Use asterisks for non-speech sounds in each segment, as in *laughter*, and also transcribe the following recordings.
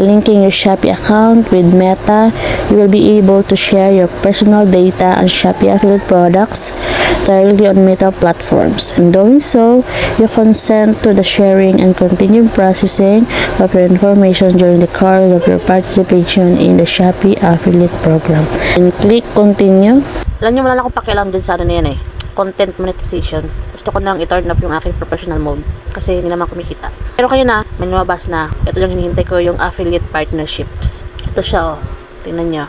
Linking your Shopee account with Meta, you will be able to share your personal data and Shopee affiliate products directly on Meta platforms. In doing so, you consent to the sharing and continued processing of your information during the course of your participation in the Shopee affiliate program. And click continue. Alam niyo, wala na akong pakialam din sa ano na yan eh. Content monetization. Gusto ko nang i-turn up yung aking professional mode. Kasi hindi naman kumikita. Pero kayo na, may lumabas na. Ito yung hinihintay ko, yung affiliate partnerships. Ito siya oh. Tingnan nyo.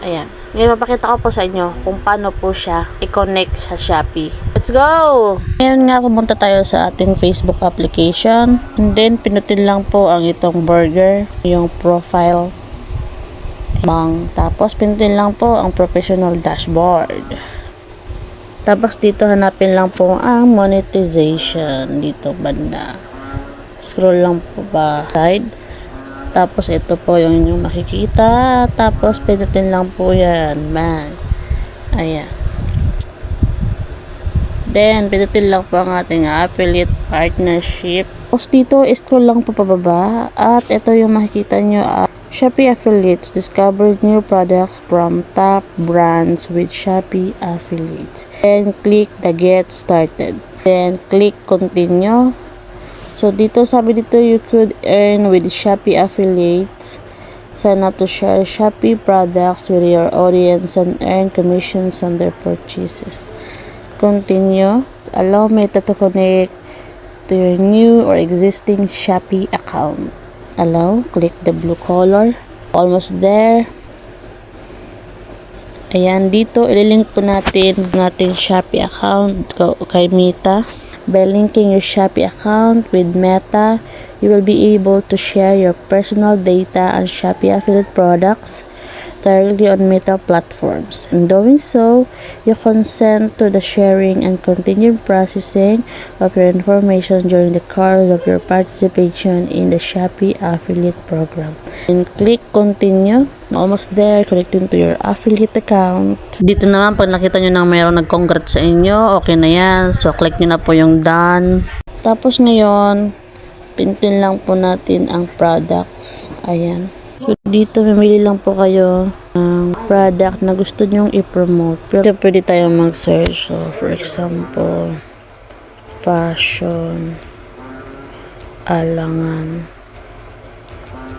Ayan. Ngayon, mapakita ko po sa inyo kung paano po siya i-connect sa Shopee. Let's go! Ngayon nga pumunta tayo sa ating Facebook application. And then pinutin lang po ang itong burger, yung profile. Bang. Tapos pinutin lang po ang professional dashboard. Tapos dito hanapin lang po ang monetization dito banda. Scroll lang po ba side. Tapos ito po yung inyong makikita. Tapos pinutin lang po yan. Man. Ayan. Then, pindutin lang po ang ating affiliate partnership. Tapos dito, scroll lang po pababa. At ito yung makikita nyo. Shopee Affiliates discovered new products from top brands with Shopee Affiliates. Then, click the get started. Then, click continue. So, dito sabi dito, you could earn with Shopee Affiliates. Sign up to share Shopee products with your audience and earn commissions on their purchases. Continue. Allow Meta to connect to your new or existing Shopee account. Allow. Click the blue color. Almost there. Ayan, dito ililink po natin ang ating Shopee account kay Meta. By linking your Shopee account with Meta, you will be able to share your personal data and Shopee affiliate products directly on Meta platforms. In doing so, you consent to the sharing and continued processing of your information during the course of your participation in the Shopee affiliate program. And click continue. Almost there, connecting to your affiliate account. Dito naman, pag nakita nyo nang mayroong nag-congrats sa inyo, okay na yan. So, click nyo na po yung done. Tapos ngayon, pintin lang po natin ang products. Ayan. So, dito mamili lang po kayo ng product na gusto nyong i-promote. Pero pwede tayong mag-search. So, for example, fashion, alangan,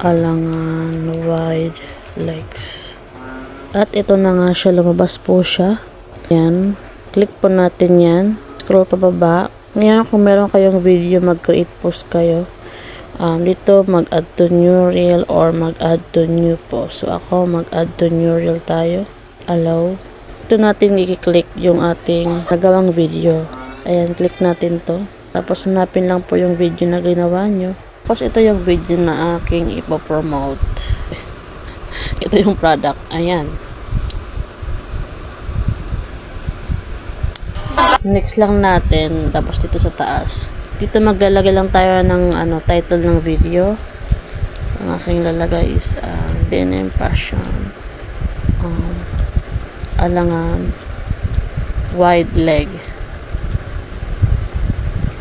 alangan, wide legs. At ito na nga siya, lumabas po siya. Yan. Click po natin yan. Scroll pa baba. Ngayon, kung meron kayong video, mag-create post kayo um, dito mag-add to new reel or mag-add to new post. So ako mag-add to new reel tayo. Allow. Ito natin i-click yung ating nagawang video. Ayan, click natin to. Tapos hanapin lang po yung video na ginawa nyo. Tapos ito yung video na aking ipopromote. *laughs* ito yung product. Ayan. Next lang natin. Tapos dito sa taas. Dito maglalagay lang tayo ng ano, title ng video. Ang aking lalagay is uh, denim fashion. Um, alangan wide leg.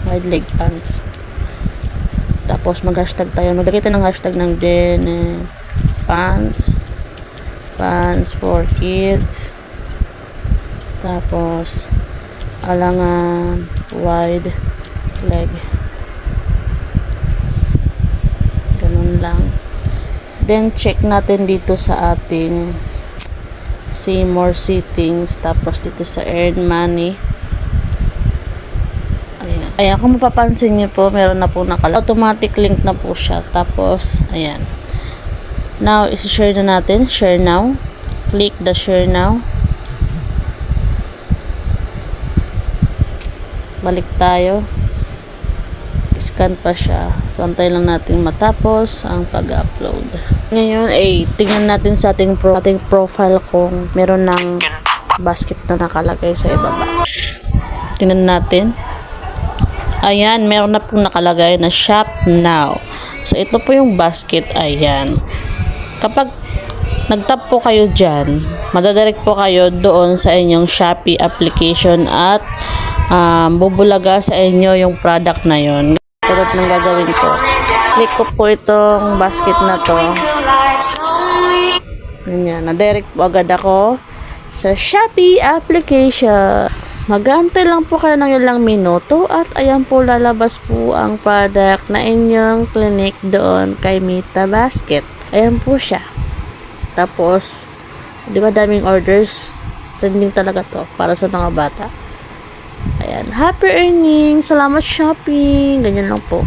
Wide leg pants. Tapos mag-hashtag tayo. Maglagay tayo ng hashtag ng denim pants. Pants for kids. Tapos alangan wide leg. Ganun lang. Then, check natin dito sa ating see more settings. Tapos, dito sa earn money. Ayan. Ayan, kung mapapansin nyo po, meron na po nakala. Automatic link na po siya. Tapos, ayan. Now, isi-share na natin. Share now. Click the share now. Balik tayo scan pa siya. So, antay lang natin matapos ang pag-upload. Ngayon, ay tingnan natin sa ating, pro, ating profile kung meron ng basket na nakalagay sa ibaba. Tingnan natin. Ayan, meron na pong nakalagay na shop now. So, ito po yung basket. Ayan. Kapag nagtap po kayo dyan, madadirect po kayo doon sa inyong Shopee application at um, bubulaga sa inyo yung product na yon. Tulad ng gagawin ko. Click ko po itong basket na to. Ganyan. Na-direct po agad ako sa Shopee application. Mag-aantay lang po kayo ng ilang minuto at ayan po lalabas po ang product na inyong clinic doon kay Mita Basket. Ayan po siya. Tapos, di ba daming orders? Trending talaga to para sa mga bata. Ayan. Happy earning! Salamat shopping! Ganyan lang po.